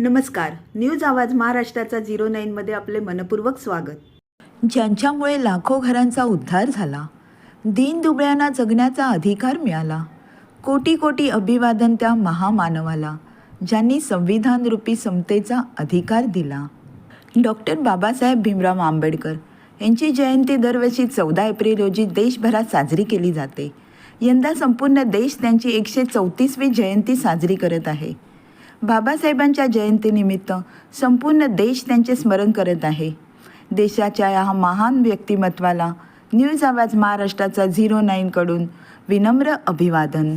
नमस्कार. न्यूज आवाज महाराष्ट्राचा झिरो नाईनमध्ये आपले मनपूर्वक स्वागत. ज्यांच्यामुळे लाखो घरांचा उद्धार झाला दीनदुबळ्यांना जगण्याचा अधिकार मिळाला कोटी कोटी अभिवादन त्या महामानवाला ज्यांनी संविधान रूपी समतेचा अधिकार दिला. डॉक्टर बाबासाहेब भीमराव आंबेडकर यांची जयंती दरवर्षी चौदा एप्रिल रोजी देशभरात साजरी केली जाते. यंदा संपूर्ण देश त्यांची एकशे चौतीसवी जयंती साजरी करत आहे. बाबासाहेबांच्या जयंतीनिमित्त संपूर्ण देश त्यांचे स्मरण करत आहे. देशाच्या या महान व्यक्तिमत्वाला न्यूज आवाज महाराष्ट्राचा झिरो नाईनकडून विनम्र अभिवादन.